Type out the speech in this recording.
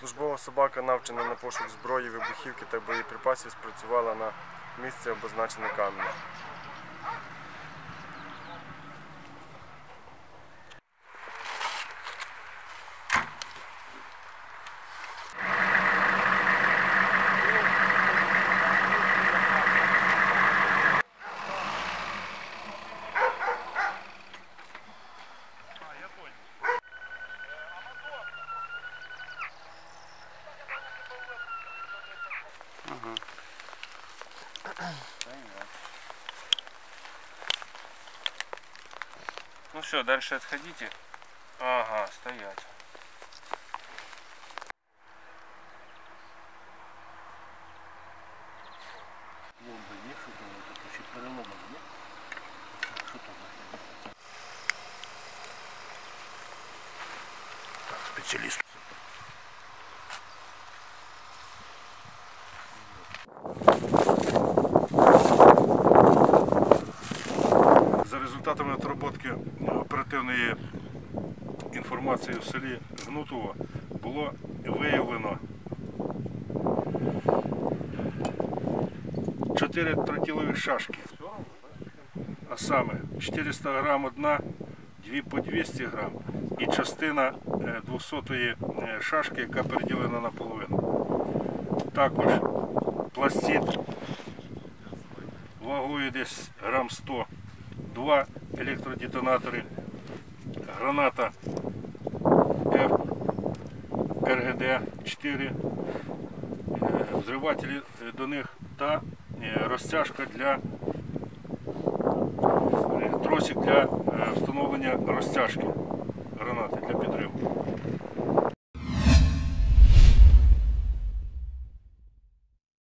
Службова собака, навчена на пошук зброї, вибухівки та боєприпасів, спрацювала на місці обозначене каменем. Ну все, дальше отходите. Ага, стоять. Бомби є, що там тут ще переломи є? Що там? Так, спеціаліст. Результатами отработки оперативної інформації в селі Гнутово було виявлено 4 тротилові шашки. А саме 400 грам одна, дві по 200 грам і частина 200 шашки, яка переділена на половину. Також пластид вагою десь грам 100, два електродетонатори, граната F РГД 4, взривателі е, до них та е, розтяжка для тросик для встановлення розтяжки гранати для підриву.